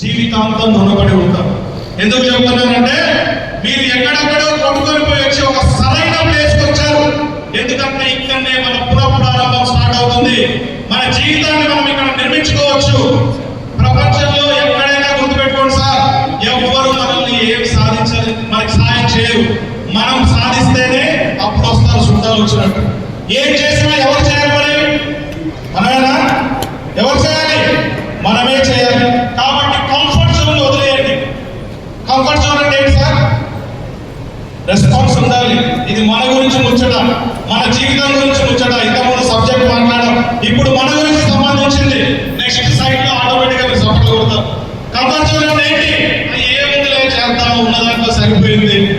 జీవితాంతం రుణపడి ఉంటారు. ఎందుకు చెప్తున్నానంటే మీరు ఎక్కడెక్కడో కొట్టుకొని పోయి వచ్చి ఒక సరైన ప్లేస్కి వచ్చారు. ఎందుకంటే ఇక్కడనే మన పునఃప్రారంభం స్టార్ట్ అవుతుంది. మన జీవితాన్ని మనం ఇక్కడ నిర్మించుకోవచ్చు. ప్రపంచంలో ఎక్కడైనా గుర్తుపెట్టుకోండి సార్ ఎవ్వరు మనల్ని ఏం సాధించాలి మనకి సాయం చేయరు. మనం సాధిస్తేనే అప్పుడు వస్తారు చుట్టాలు వచ్చినట్టు. ఏం చేసినా ఎవరు చేయాలి మరి? మనమేనా? ఎవరు చేయాలి? ఉండాలి. ఇది మన గురించి ముచ్చట. మన జీవితం గురించి ముచ్చట. ఇంతకుముందు సబ్జెక్ట్ మాట్లాడడం. ఇప్పుడు మన గురించి సంబంధించింది. నెక్స్ట్ సైడ్లో ఆటోమేటిక్గా మీరు సపోర్ట్ కొడతారు కంఫర్ట్ జోన్ ఏంటి చేద్దాం. ఉన్నదాంట్లో సరిపోయింది.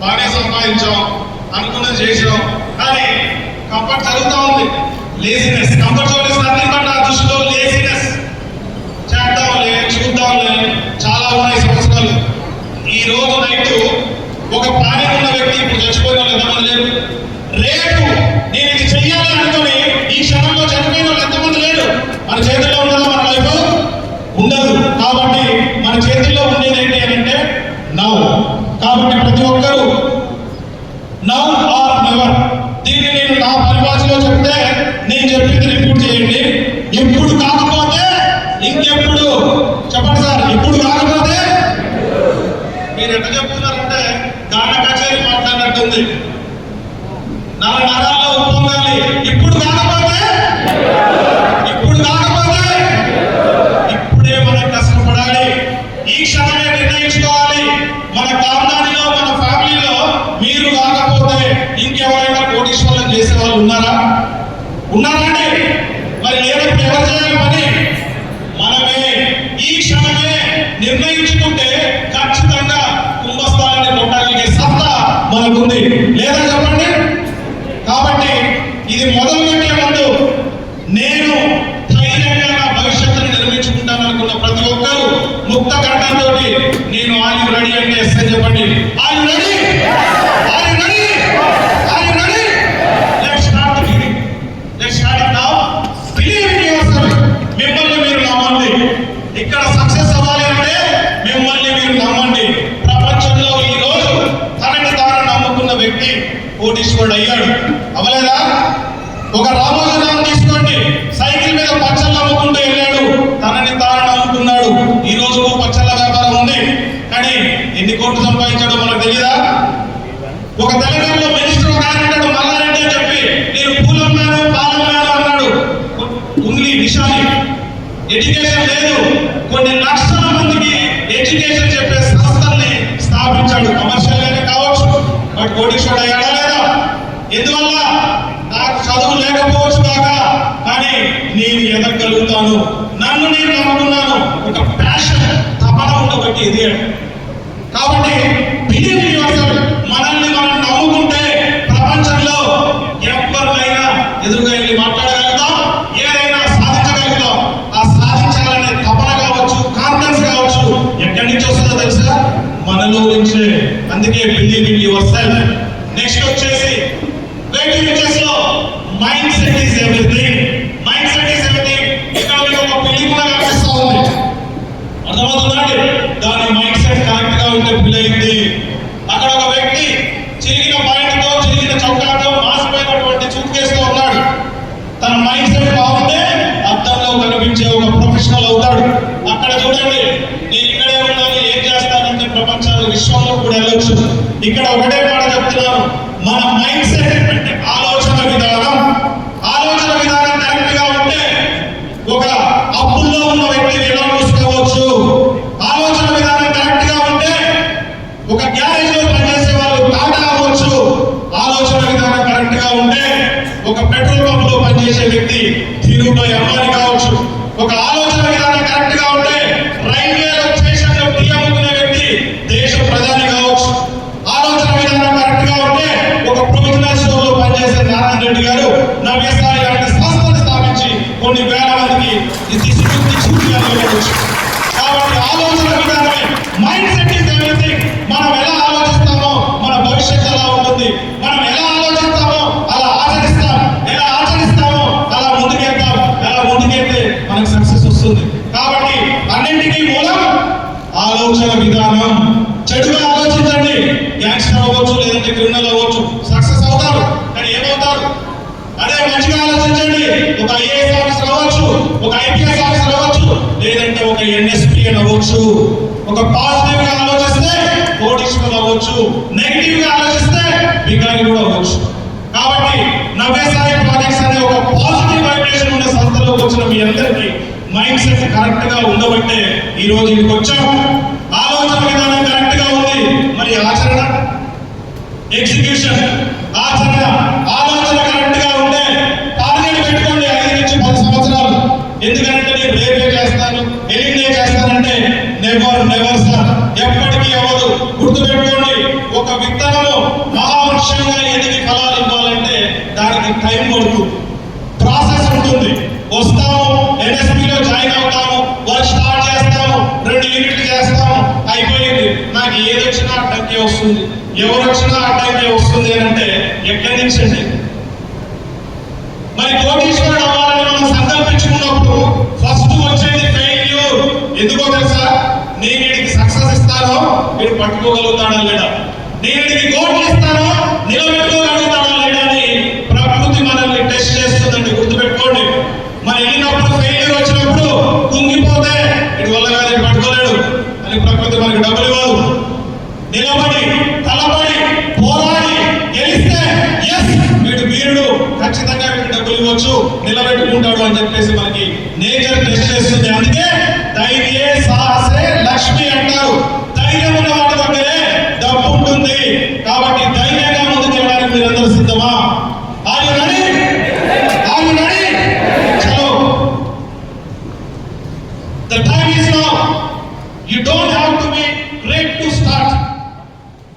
బాగానే సంపాదించాం. అనుకున్నది చేసాం కానీ కంఫర్ట్ జరుగుతూ ఉంది. Laziness comfort zone is nothing but నా దృష్టిలో లేజినెస్ చేద్దాంలే చూద్దాంలే. చాలా ఉన్నాయి సంవత్సరాలు. ఈ రోజు నైట్ ఒక ప్రాణి ఉన్న వ్యక్తి ఇప్పుడు చచ్చిపోయిన వాళ్ళు ఎంతమంది లేరు? రేపు నేను ఇది చెయ్యాలి అనుకుని ఈ క్షణంలో చనిపోయిన వాళ్ళు ఎంతమంది లేరు? మన చేతుల్లో ఉండదు మన లైఫ్ ఉండదు. కాబట్టి మన చేతుల్లో ఉండేది ఏంటి అని అంటే నవ్ కాబట్టి ప్రతి ఒక్కరూ నవ్ ఆర్ నెవర్ దీన్ని నేను నా పరిభాషలో చెప్తే నేను చెప్పింది రిపీట్ చేయండి. ఇప్పుడు కాకపోతే ఇంకెప్పుడు? చెప్పండి సార్ ఇప్పుడు కాకపోతే? మీరు ఎట్లా చెప్తున్నారు గాన కచేరి మాట్లాడినట్టుంది. నా నరాల్లో ఉప్పొంగాలి ఇప్పుడు కాకపోతే ఇప్పుడు కాకపోతే ఇప్పుడే మనం కష్టపడాలి ఈ క్షణమే నిర్ణయించుకోవాలి. మన కారణానిలో మన ఫ్యామిలీలో మీరు కాకపోతే ఇంకెవరైనా కోటీశ్వరం చేసే వాళ్ళు ఉన్నారా? ఉన్నారండి. మరి లేనప్పుడు ఎవరు చేయాలి పని? మనమే. ఈ క్షణమే నిర్ణయించుకుంటే మనకుంది లేదా ఎందువల్ల? నాకు చదువు లేకపోవచ్చు కాక కానీ నేను ఎదగలుగుతాను. నన్ను నేను నమ్ముకున్నాను. ఒక ప్యాషన్ తపన ఉండబట్టి ఇది. కాబట్టి బిలీవ్ యువర్సెల్ఫ్ మనల్ని మనం నమ్ముకుంటే ప్రపంచంలో ఎవరినైనా ఎదురుగా వెళ్ళి మాట్లాడగలుగుతాం ఏదైనా సాధించగలుగుతాం. ఆ సాధించాలనే తపన కావచ్చు కాన్ఫిడెన్స్ కావచ్చు ఎక్కడి నుంచి వస్తుందో తెలుసా? మనలో నుంచే. అందుకే బిలీవ్ ఇన్ యువర్ సెల్ఫ్ అక్కడ చూడండి నేను ఇక్కడే ఉన్నాను ఏం చేస్తానంటే ప్రపంచాలు విశ్వంలో కూడా వెళ్ళొచ్చు. ఇక్కడ ఒకటే మాట చెప్తున్నాను మన మైండ్ సెట్ అంటే ఆలోచన విధానం. ఆలోచన విధానం కరెక్ట్గా ఉంటే ఒక అప్పుల్లో ఉన్న వ్యక్తిని ఎలా చూసుకోవచ్చు? ఆలోచన విధానం కరెక్ట్గా ఉంటే ఒక గ్యారేజ్లో పనిచేసే వాళ్ళు టాటా అవ్వచ్చు. ఆలోచన విధానం కరెక్ట్గా ఉంటే ఒక పెట్రోల్ పంప్లో పనిచేసే వ్యక్తి ధీరుభాయ్ అంబానీ కావచ్చు. ఒక మందికి ఈ దిశ చూపించాలి కాబట్టి అవ్వచ్చు లేదంటే ఒక ఎన్ఎస్పీ అవ్వచ్చు ఒక పాజిటివ్గా ఆలోచిస్తే కోటీశ్వరులు అవ్వచ్చు నెగిటివ్గా ఆలోచిస్తే బిగారి కూడా అవ్వచ్చు కాబట్టి నవ్యసాయి ప్రాజెక్ట్స్ అనే ఒక పాజిటివ్ వైబ్రేషన్ ఉన్న సంస్థలోకి వచ్చిన మీ అందరికీ మైండ్ సెట్ కరెక్ట్గా ఉండబట్టే ఈ రోజు ఇక్కడికి వచ్చాము. ఆలోచన విధానం కరెక్ట్గా ఉంది. మరి ఆచరణ? ఎగ్జిక్యూషన్ ఆచరణ ఎందుకంటే నేను రేపే చేస్తాను ఎల్లుండే చేస్తానంటే నెవర్ నెవర్ సార్ ఎప్పటికీ ఎవరు గుర్తు పెట్టుకోండి ఒక విత్తనము మహావృక్షంగా ఎదిగి ఫలాలు ఇవ్వాలంటే దానికి టైం పడుతుంది ప్రాసెస్ ఉంటుంది. వస్తాము ఎన్ఎస్పిలో జాయిన్ అవుతాము వర్క్ స్టార్ట్ చేస్తాము రెండు యూనిట్లు చేస్తాము అయిపోయింది. నాకు ఏది వచ్చినా అడ్డంకే వస్తుంది. ఎవరు వచ్చినా అడ్డంకే వస్తుంది అని అంటే ఎక్కడి నుంచి అండి మరి కోటీశ్వరుడు అవ్వాలని మనం చేసినప్పుడు ఫస్ట్ వచ్చేది ఫెయిల్యూర్ ఎందుకో తెలుసా? నేను వీడికి సక్సెస్ ఇస్తానో వీడు పట్టుకోగలుగుతాడా లేడా. నేను వీడికి కోట్లు ఇస్తానో నిలబెట్టుకోగలుగుతాడా లేడా అని ప్రకృతి మనల్ని టెస్ట్ చేస్తుందండి. గుర్తుపెట్టుకోండి. మరి వెళ్ళినప్పుడు ఫెయిల్యూర్ వచ్చినప్పుడు కుంగిపోతే వీడి వల్ల కాదు పట్టుకోలేడు. అని ప్రకృతి మనకి డబ్బులు ఇవ్వదు. నిలబడి వీడు నిలబెట్టుకుంటాడు అని చెప్పేసి మనకి నేచర్ టెస్ట్ చేస్తుంది. అందుకే ధైర్యే సాహసే లక్ష్మి అంటారు. ధైర్యం ఉన్న వాటి దగ్గరే డబ్బు ఉంటుంది. కాబట్టి ధైర్యంగా ముందుకు వెళ్ళడానికి మీరందరూ సిద్ధమా? You The time is now. You don't have to be great to start.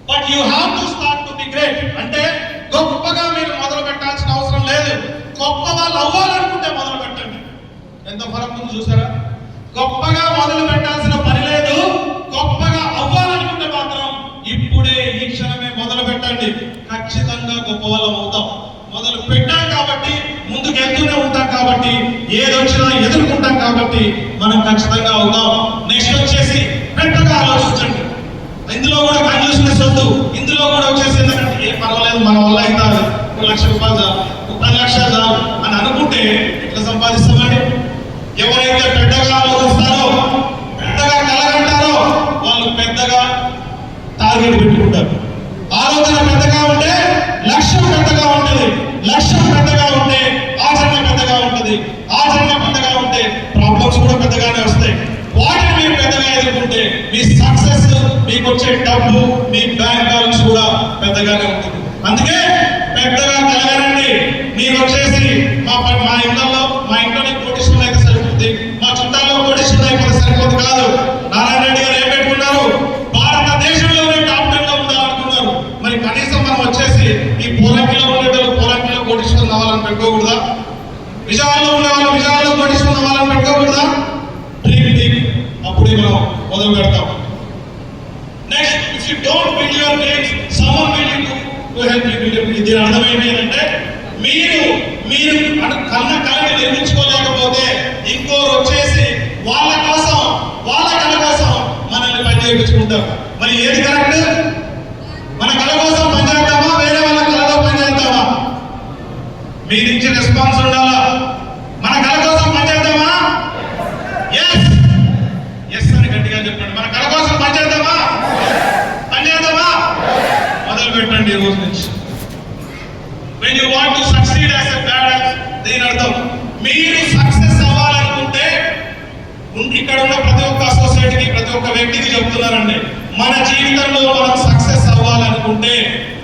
But you have to start to great అంటే గొప్పగా మీరు మొదలు పెట్టాల్సిన అవసరం లేదు గొప్ప వాళ్ళు అవ్వాలనుకుంటే మొదలు పెట్టండి. ఎంత ఫలం ముందు చూసారా? గొప్పగా మొదలు పెట్టాల్సిన పని లేదు. గొప్పగా అవ్వాలనుకుంటే మాత్రం ఇప్పుడే ఈ క్షణమే మొదలు పెట్టండి. ఖచ్చితంగా గొప్ప వాళ్ళం అవుతాం. మొదలు పెట్టాం కాబట్టి ముందుకు వెళ్తూనే ఉంటాం కాబట్టి ఏదొచ్చినా ఎదుర్కొంటాం కాబట్టి మనం ఖచ్చితంగా అవుతాం. నెక్స్ట్ వచ్చేసి పెద్దగా ఆలోచించండి. ఇందులో కూడా కన్ఫ్యూజనెస్ వద్దు. ఇందులో కూడా వచ్చేసి ఏంటంటే ఏం పర్వాలేదు మన వల్ల అవుతుంది ఒక లక్ష రూపాయలు చాలు ఒక పది లక్షలు చాలు అని అనుకుంటే ఎట్లా సంపాదిస్తామండి? ఎవరైతే పెద్దగా ఆలోచిస్తారో పెద్దగా కలగంటారో వాళ్ళు పెద్దగా టార్గెట్ పెట్టుకుంటారు. ఆలోచన పెద్దగా ఉంటే లక్ష్యం పెద్దగా ఉంటుంది. లక్ష్యం పెద్దగా ఉంటే ఆచరణ పెద్దగా ఉంటుంది. ఆచరణ పెద్దగా ఉంటే ప్రాబ్లమ్స్ కూడా పెద్దగానే వస్తాయి. వాటిని మీరు పెద్దగా ఎదుర్కొంటే మీ సక్సెస్ మీకు వచ్చే డబ్బు మీ బ్యాంక్ బ్యాలెన్స్ కూడా పెద్దగానే ఉంటుంది. అందుకే పెద్దగా కలగనండి మీరు వచ్చేసి మా మా ఇళ్ళల్లో మా ఇంట్లోనే కోటీశ్వరులు అయితే సరిపోతుంది మా చుట్టాల్లో కోటీశ్వరులు అయిపోతే సరిపోతుంది కాదు నారాయణ రెడ్డి గారు ఏం పెట్టుకున్నారు భారతదేశంలోనే టాప్ టెన్లో ఉండాలనుకున్నారు మరి కనీసం మనం వచ్చేసి ఈ పోలంకిలో ఉండేటోళ్ళు పోలంకిలో కోటీశ్వరులు అవ్వాలని పెట్టుకోకూడదా విజయాల్లో ఉన్న వాళ్ళు విజయాల్లో కోటీశ్వరులు అవ్వాలని పెట్టుకోకూడదా డ్రీమ్ డ్రీమ్ అప్పుడే మనం మొదలు పెడతాం next if you don't build your dreams someone will you to help you build దీని అర్థం ఏంటి అంటే మీరు మీరు కన్న కళని నిర్మించుకోలేకపోతే ఇంకోరు వచ్చేసి వాళ్ళ కోసం వాళ్ళ కళ కోసం మనల్ని పని చేయించుకుంటారు. మరి ఏది కరెక్ట్? మన కళ కోసం పని చేద్దామా? వేరే వాళ్ళ కళలో పని చేద్దామా? మీ నుంచి రెస్పాన్స్ ఉండాలా? ఒక వ్యక్తికి చెప్తున్నానండి మన జీవితంలో మనం సక్సెస్ అవ్వాలనుకుంటే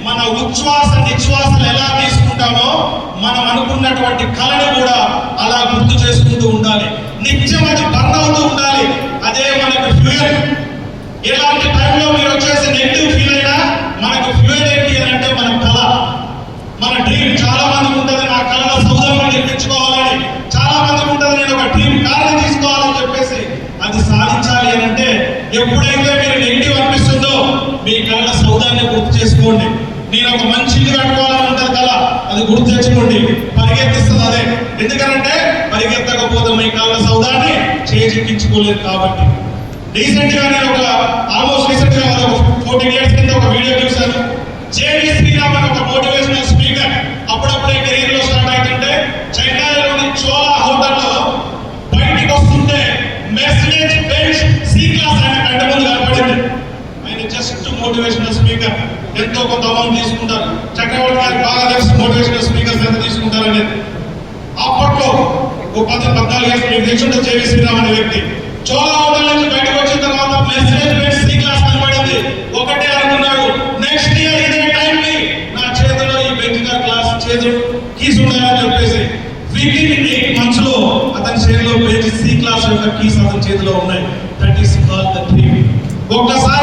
మన ఉచ్ఛ్వాస నిశ్వాసలు ఎలా తీసుకుంటామో మనం అనుకున్నటువంటి కళను కూడా అలా గుర్తు చేసుకుంటూ ఉండాలి. నిత్యం అది బర్న్ అవుతూ ఉండాలి. అదే మనకు ఫ్యూయల్ ఇలాంటి టైంలో మీరు వచ్చేసి నెగిటివ్ ఫీల్ అయినా మనకు ఫ్యూయల్ ఏంటి అని అంటే మన కళ. మన డ్రీమ్ చాలా మందికి ఉంటుంది నా కళలో సౌదర్యం నేర్పించుకోవాలని చాలా మందికి ఉంటుంది నేను ఒక డ్రీమ్ కార్ని తీసుకోవాలి చెప్పేసి అది సాధించాలి అని అంటే ఎప్పుడైతే మీరు నెగిటివ్ అనిపిస్తుందో మీ కళ్ళ సౌదాన్ని గుర్తు చేసుకోండి. నేను ఒక మంచి ఇల్లు కట్టుకోవాలని ఉంటుంది కదా అది గుర్తు తెచ్చుకోండి. పరిగెత్తిస్తుంది అదే. ఎందుకంటే పరిగెత్తకపోతే మీ కళ్ళ సౌదాన్ని చేజిక్కించుకోలేదు కాబట్టి. రీసెంట్గా నేను ఒక ఆల్మోస్ట్ రీసెంట్గా ఒక ఫోర్టీన్ ఇయర్స్ కింద ఒక వీడియో చూశాను. జేవి శ్రీరామ్ అని ఒక మోటివేషనల్ స్పీకర్. అప్పుడు ఎంతో కొంత అమౌంట్ తీసుకుంటారు. చక్రవర్తి గారికి బాగా తెలుసు మోటివేషనల్ స్పీకర్స్ ఎంత తీసుకుంటారు అనేది అప్పట్లో ఒక పది పద్నాలుగు ఏళ్ళు మీకు తెలిసి చేవి శ్రీరామ్ అనే వ్యక్తి. చోళా హోటల్ నుంచి బయటకు వచ్చిన తర్వాత మెర్సిడెస్ సి క్లాస్ కనబడింది. ఒకటే అనుకున్నాడు నెక్స్ట్ ఇయర్ ఇదే టైంకి నా చేతిలో ఈ బెంచ్ క్లాస్ చేతులు కీస్ ఉన్నాయని చెప్పేసి. వితిన్ ఎయిట్ మంత్స్లో అతని చేతిలో బెంచ్ సి క్లాస్ యొక్క కీస్ అతని చేతిలో ఉన్నాయి. That is call the dream ఒక్కసారి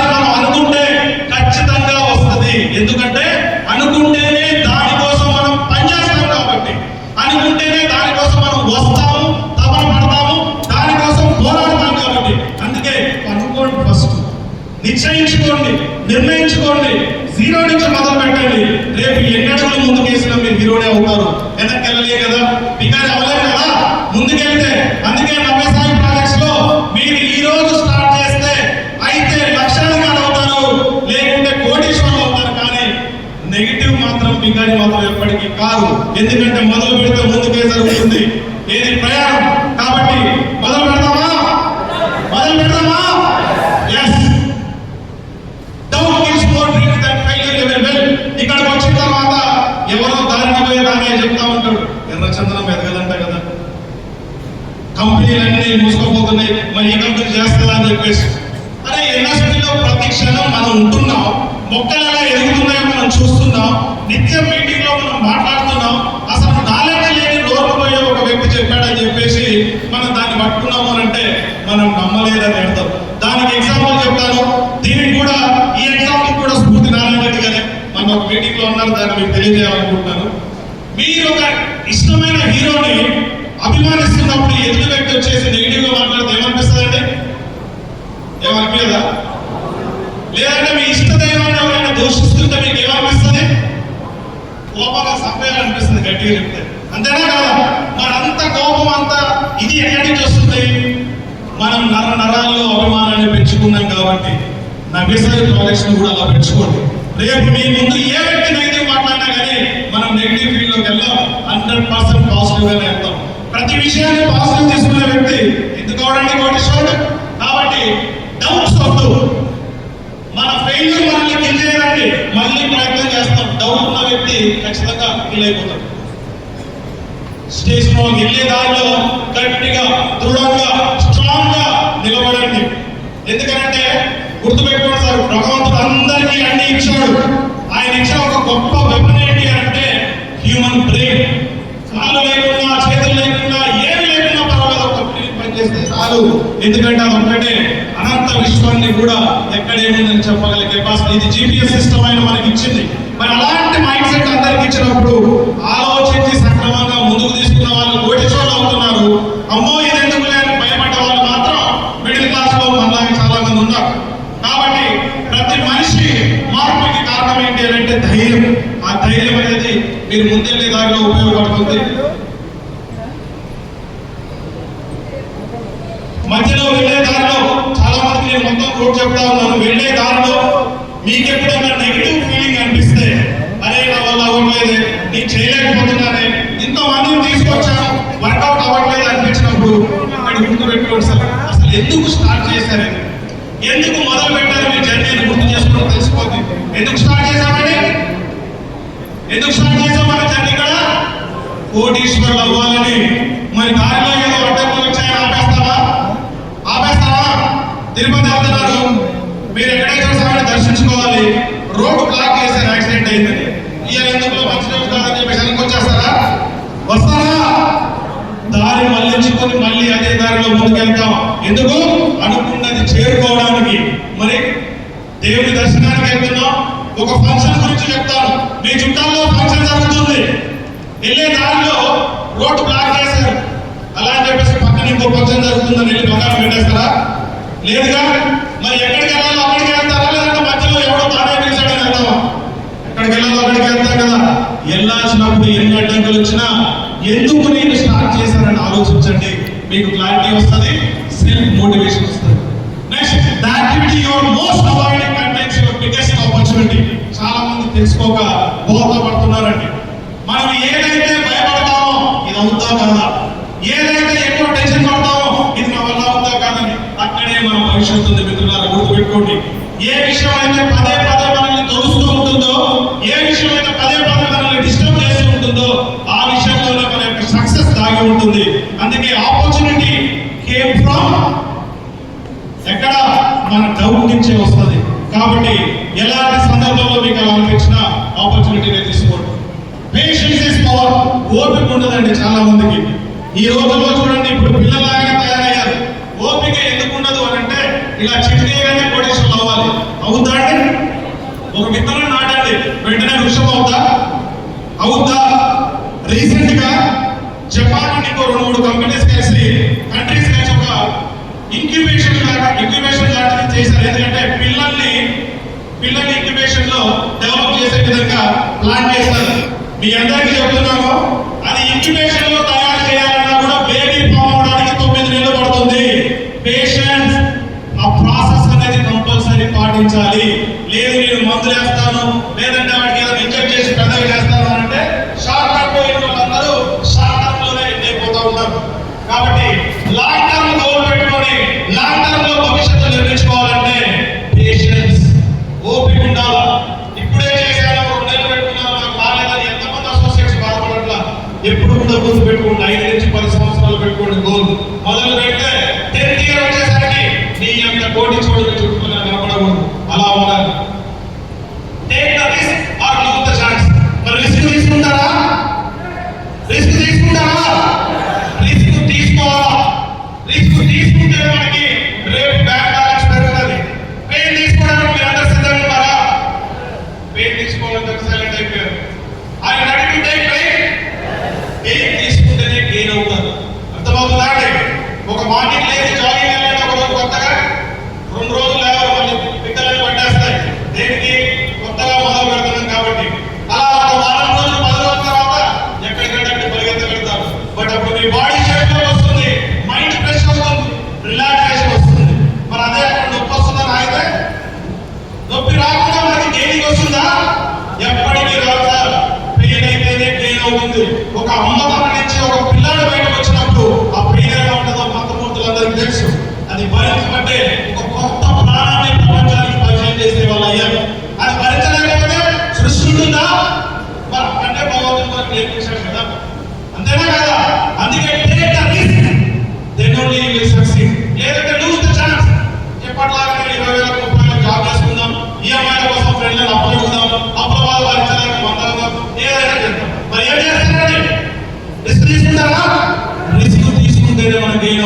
నిర్ణయించుకోండి. జీరో నుంచి మొదలు పెట్టండి. రేపు ఎన్ని అడుగులు ముందుకు మీరు హీరోనే అవుతారు. వెనక్కి వెళ్ళలే కదా. బికారి అవ్వలేదు కదా. ముందుకెళ్తే. అందుకే నవ్యసాయి ప్రాజెక్ట్స్లో మీరు ఈ రోజు స్టార్ట్ చేస్తే అయితే లక్షాధికారులు అవుతారు లేకుంటే కోటీశ్వరులు అవుతారు కానీ నెగిటివ్ మాత్రం బికారి మాత్రం ఎప్పటికీ కాదు. ఎందుకంటే మొదలు పెడితే ముందుకే జరుగుతుంది. ఏది ప్రయాణం కాబట్టి మొదలు పెడదామా మొదలు పెడదామా as doubt gives more dreams that failure ever will ఇక్కడికి వచ్చిన తర్వాత ఎవరో దారిని పోయి రానే చెప్తా ఉంటాడు చందనం ఎదగదంట కదా. కంపెనీలన్నీ మూసుకుపోతున్నాయి. మరి ఈ కంపెనీ చేస్తుందా అని చెప్పేసి. అరే ఇండస్ట్రీలో ప్రతి క్షణం మనం ఉంటున్నాం. మొక్కలు ఎలా ఎదుగుతున్నాయో మనం చూస్తున్నాం. నిత్యం మీటింగ్లో మనం మాట్లాడుతున్నాం. అసలు నాలెడ్జ్ లేని రోడ్డు పోయే ఒక వ్యక్తి చెప్పాడని చెప్పేసి మనం దాన్ని పట్టుకున్నాము అని అంటే మనం నమ్మలేదని అర్థం. దానికి ఎగ్జాంపుల్ చెప్తాను. దీనికి కూడా ఈ ఎగ్జాంపుల్ కూడా స్ఫూర్తి నారాయణ గారే. మన ఒక మీటింగ్లో ఉన్నారు దాన్ని మీకు తెలియజేయాలనుకుంటున్నాను. మీరు ఒక ఇష్టమైన హీరోని అభిమానిస్తున్నప్పుడు ఎదురు వ్యక్తి వచ్చేసి నెగిటివ్గా మాట్లాడితే ఏమనిపిస్తుందండి ఏమనిపించదా లేదంటే మీ ఇష్ట దైవాన్ని ఎవరైనా దూషిస్తుంటే మీకు ఏమనిపిస్తుంది? కోపంగా సంపేయాలనిపిస్తుంది గట్టిగా చెప్తే. అంతేనా కదా? మరి అంత కోపం అంతా ఇది ఎక్కడి నుంచి వస్తుంది? మనం నర నరాల్లో అభిమానాన్ని పెంచుకున్నాం కాబట్టి. నవ్యసాయి ప్రాజెక్ట్స్ కూడా అలా పెంచుకోండి. రేపు మీ ముందు ఏ వ్యక్తి నెగిటివ్ మాట్లాడినా కానీ మనం నెగిటివ్ ఫీల్డ్లోకి వెళ్ళాం. పర్సెంట్ పాజిటివ్ వెళ్తాం ప్రతి విషయాన్ని పాజిటివ్ తీసుకునే వ్యక్తి ఎందుకు అవడండి కోటేశ్వరుడు? కాబట్టి డౌట్స్ వద్దు. మన ఫెయిల్యూర్ మనల్ని కిల్ చేయడానికి మళ్ళీ ప్రయత్నం చేస్తాం. డౌట్ ఉన్న వ్యక్తి ఖచ్చితంగా కిల్ అయిపోతాడు. స్టేజ్ స్టేషన్ వెళ్ళే దారిలో గట్టిగా దృఢంగా స్ట్రాంగ్గా నిలబడండి. ఎందుకంటే గుర్తుపెట్టుకోండి సార్ భగవంతుడు అందరికీ అన్ని ఇచ్చాడు. ఆయన ఇచ్చిన ఒక గొప్ప వెపన్ ఏంటి అంటే హ్యూమన్ బ్రెయిన్ కాళ్ళు లేకుండా చేతులు లేకుండా ఏమి లేకుండా పర్వాలేదు ఒక పని చేస్తే చాలు. ఎందుకంటే అది ఒక్కటే అనంత విశ్వాన్ని కూడా ఎక్కడేముందని చెప్పగల కెపాసిటీ ఇది జీపీఎస్ సిస్టమ్ అయిన మనకి ఇచ్చింది మరి అలాంటి మైండ్ సెట్ అందరికి ఇచ్చినప్పుడు ఆలోచించి సక్రమంగా ముందుకు తీసుకున్న వాళ్ళు కోటీశ్వరులు అవుతున్నారు అమ్మో ఇది ఎందుకు లేని భయపడ్డ వాళ్ళు మాత్రం మిడిల్ క్లాస్లో మనలాగా చాలా మంది ఉన్నారు కాబట్టి ప్రతి మనిషి మార్పుకి కారణం ఏంటి అని అంటే ధైర్యం ఆ ధైర్యం అనేది మీరు ముందెళ్ళే దారిలో ఉపయోగపడుతుంది. మధ్యలో వెళ్ళే దారిలో చాలా మంది నేను మొత్తం కోట్ చెప్తా ఉన్నాను. వెళ్ళే దారిలో మీకు ఎప్పుడైనా నెగిటివ్ ఫీలింగ్ అనిపిస్తే అరే నా వల్ల అవ్వలేదు నేను చేయలేకపోతున్నానే ఇంతమందిని తీసుకొచ్చాను వర్కౌట్ అవ్వట్లేదు అనిపించినప్పుడు అక్కడ గుర్తు పెట్టుకోండి సార్. అసలు ఎందుకు స్టార్ట్ చేశారు? ఎందుకు మొదలు పెట్టారు మీ జర్నీని గుర్తు చేసుకోవడం తెలిసిపోతుంది ఎందుకు స్టార్ట్ చేశామండి ఎందుకు స్టార్ట్ చేశారు? కోటీశ్వరులు అవ్వాలని మరి దారిలో ఏదో అడ్డంకులు వచ్చాయని ఆపేస్తావా? ఆపేస్తావా? తిరుపతి వెళ్తున్నారు మీరు ఎక్కడైతే స్వామిని దర్శించుకోవాలి. రోడ్డు బ్లాక్ చేశారు. యాక్సిడెంట్ అయిందని ఇవాళ ఎందుకు మంచి రోజు కాదని చెప్పేసి అనుకొచ్చేస్తారా వస్తారా? దారి మళ్ళించుకొని మళ్ళీ అదే దారిలో ముందుకెళ్తాం. ఎందుకు? అనుకున్నది చేరుకోవడానికి. మరి దేవుని దర్శనానికి వెళ్తున్నాం. ఒక ఫంక్షన్ గురించి చెప్తాను. మీ చుట్టాల్లో ఫంక్షన్ జరుగుతుంది. వెళ్ళే దారిలో రోడ్డు బ్లాక్ చేశారు. అలా అని చెప్పేసి పక్కన ఇంకో పచ్చని జరుగుతుందని వెళ్ళి దొంగలు పెట్టేస్తారా? లేదుగా మరి ఎక్కడికి వెళ్ళాలో అక్కడికి వెళ్తారా? లేదంటే మధ్యలో ఎవడో తాడే పిలిచాడని వెళ్తామా ఎక్కడికి వెళ్ళాలో అక్కడికి వెళ్తాం కదా. వెళ్ళాల్సినప్పుడు ఎన్ని అడ్డంకులు వచ్చినా ఎందుకు నేను స్టార్ట్ చేశానని ఆలోచించండి. మీకు క్లారిటీ వస్తుంది సెల్ఫ్ మోటివేషన్ వస్తుంది. Next the activity your most avoiding contents your biggest opportunity చాలా మంది తెలుసుకోక బోధపడుతున్నారండి. మనం ఏదైతే భయపడతామో ఇది అవుతా కాదా? ఏదైతే ఎక్కువ టెన్షన్ పడతామో ఇది మా వల్ల అవుతా కాదని అక్కడే మనం భవిష్యత్తు ఉంది మిత్రులారా గుర్తుపెట్టుకోండి. ఏ విషయం అయితే పదే పదే మనల్ని తొలుస్తూ ఉంటుందో ఏ విషయం అయితే పదే పదే మనల్ని డిస్టర్బ్ చేస్తూ ఉంటుందో ఆ విషయంలోనే మన యొక్క సక్సెస్ దాగి ఉంటుంది. అందుకే ఆపర్చునిటీ కేమ్ ఫ్రమ్ ఎక్కడ? మన డౌట్ నుంచే వస్తుంది. కాబట్టి ఎలాంటి సందర్భంలో మీకు అలా అనిపించిన ఆపర్చునిటీ ఓపిక ఉండదండి చాలా మందికి. ఈ రోజుల్లో చూడండి ఇప్పుడు పిల్లలాగా తయారయ్యారు. ఓపిక ఎందుకు ఉండదు అని అంటే ఇలా చిట్కేగానే కోటేశ్వరులు అవ్వాలి. అవుతా అంటే ఒక విత్తనం నాటండి. వెంటనే వృక్షం అవుతా అవుతా రీసెంట్గా జపాన్ నుండి రెండు మూడు కంపెనీస్ కలిసి కంట్రీస్ కలిసి ఒక ఇంక్యుబేషన్ లాగా ఇంక్యుబేషన్ లాంటిది చేశారు. ఎందుకంటే పిల్లల్ని పిల్లల్ని ఇంక్యుబేషన్లో డెవలప్ చేసే విధంగా ప్లాన్ చేశారు మీ అందరికీ చెప్తున్నాము ఇంటిమేషన్లో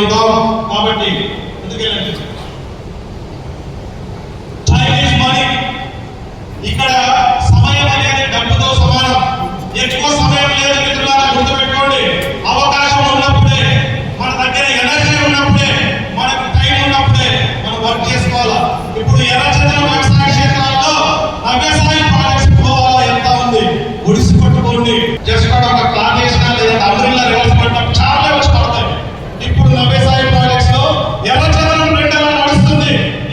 viendo হবে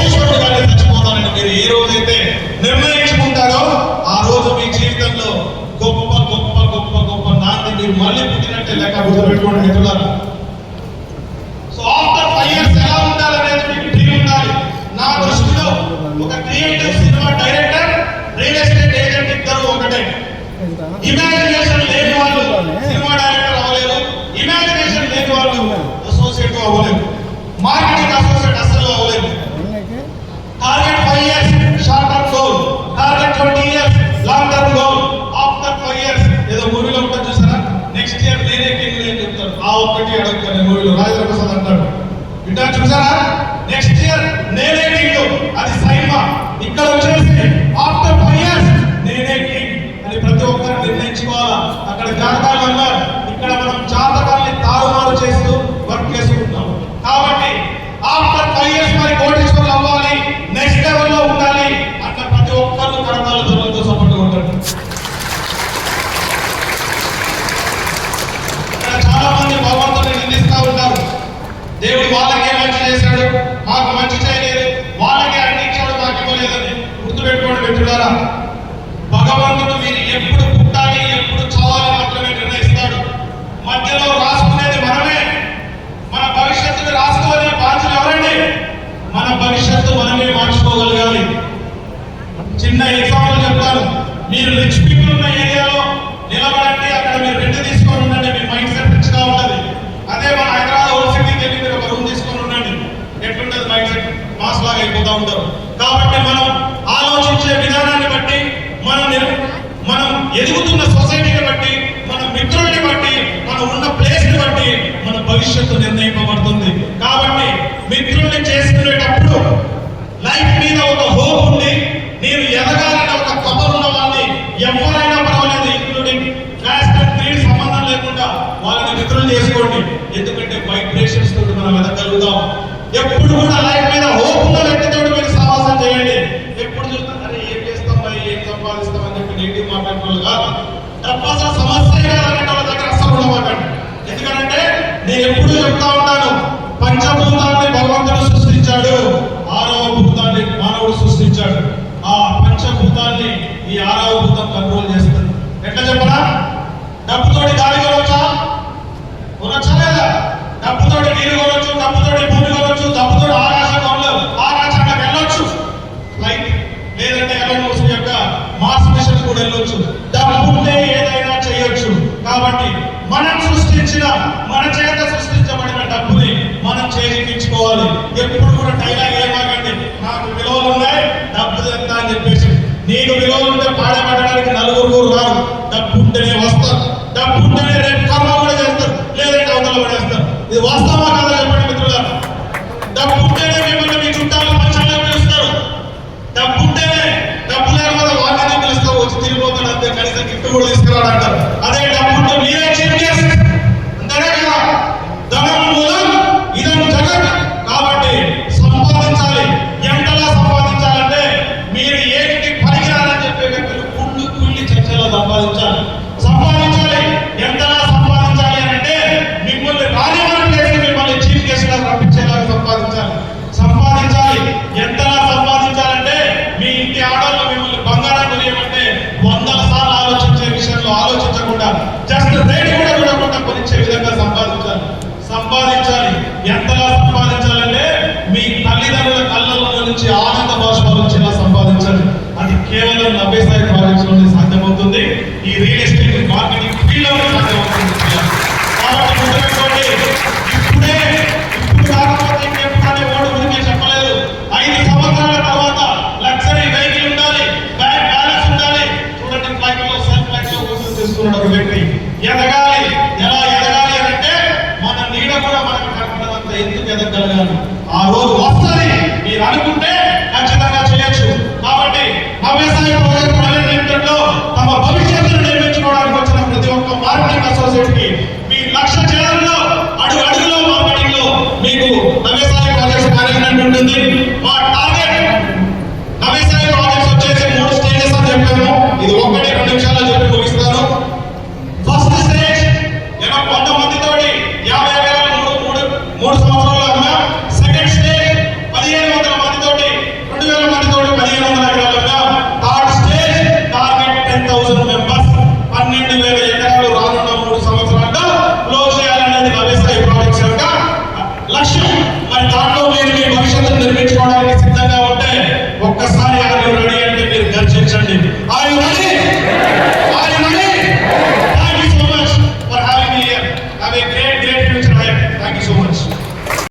కోటీశ్వరుడు గారిని తెచ్చుకోవాలని మీరు నిర్ణయించుకుంటారో ఆ రోజు మీ జీవితంలో గొప్ప గొప్ప గొప్ప గొప్ప నాంది మళ్ళీ పుట్టినట్టే లెక్క గుర్తుపెట్టుకోండి మిత్రులారా. సో ఆఫ్టర్ ఫైవ్ ఎలా ఉండాలనేది మీకు ఉండాలి. నా దృష్టిలో ఒక cinema director real estate agent ఇద్దరు ఒకటే. ఇమాజినేషన్ లేని వాళ్ళు సినిమా డైరెక్టర్ అవ్వలేదు ఇమాజినేషన్ లేని వాళ్ళు అవ్వలేదు మార్కెటింగ్ ఒక్కటి అడగ రాజేంద్ర ప్రసాద్ అంటాడు. బిడ్డ చూసారా? నెక్స్ట్ మీరు రిచ్ పీపుల్ ఉన్న ఏరియాలో నిలబడండి అక్కడ మీరు రెంట్ తీసుకొని ఉండండి మీ మైండ్ సెట్ రిచ్గా ఉంటుంది. అదే మన హైదరాబాద్ ఓల్డ్ సిటీకి వెళ్ళి మీరు ఒక రూమ్ తీసుకొని ఉండండి. ఎట్లుంటుంది మైండ్ సెట్? మాస్ లాగా అయిపోతూ ఉంటారు. కాబట్టి మనం ఆలోచించే విధానాన్ని బట్టి మనం మనం ఎదుగుతున్న సొసైటీని బట్టి మన మిత్రుల్ని బట్టి మనం ఉన్న ప్లేస్ని బట్టి మన భవిష్యత్తు నిర్ణయం తప్పస సమస్య కాదంటే వాళ్ళ దగ్గర అస్సలు ఉండవకండి ఎందుకంటే నేను ఎప్పుడు చెప్తా ఉంటాను పంచభూతాన్ని భగవంతుడు సృష్టించాడు ఆరవ భూతాన్ని మానవుడు సృష్టించాడు. ఆ పంచభూతాన్ని ఈ ఆరవ భూతం కంట్రోల్ చేస్తుంది. ఎట్లా చెప్పరా డబ్బుతోటి గాలిగా చెప్పిన డైలాగ్ ఏమాకండి. నాకు విలువలు ఉన్నాయి డబ్బు ఎంత అని చెప్పేసి. నీకు విలువలు ఉంటే పాడబడడానికి నలుగురు రారు. డబ్బు ఉంటేనే వస్తారు. డబ్బు ఉంటేనే రేపు కర్మ కూడా చేస్తారు. లేదంటే అవతల పడేస్తారు ఇది వాస్తవం సంపాదించాలి. ఎంతలా సంపాదించాలంటే మీ తల్లిదండ్రుల కళ్ళలో నుంచి ఆనంద భాష నుంచి ఎలా సంపాదించాలి. అది కేవలం నవ్వేసాయి ప్రాజెక్ట్స్లోనే సాధ్యమవుతుంది. ఈ రియల్ ఎస్టేట్ మార్కెటింగ్ ఫీల్డ్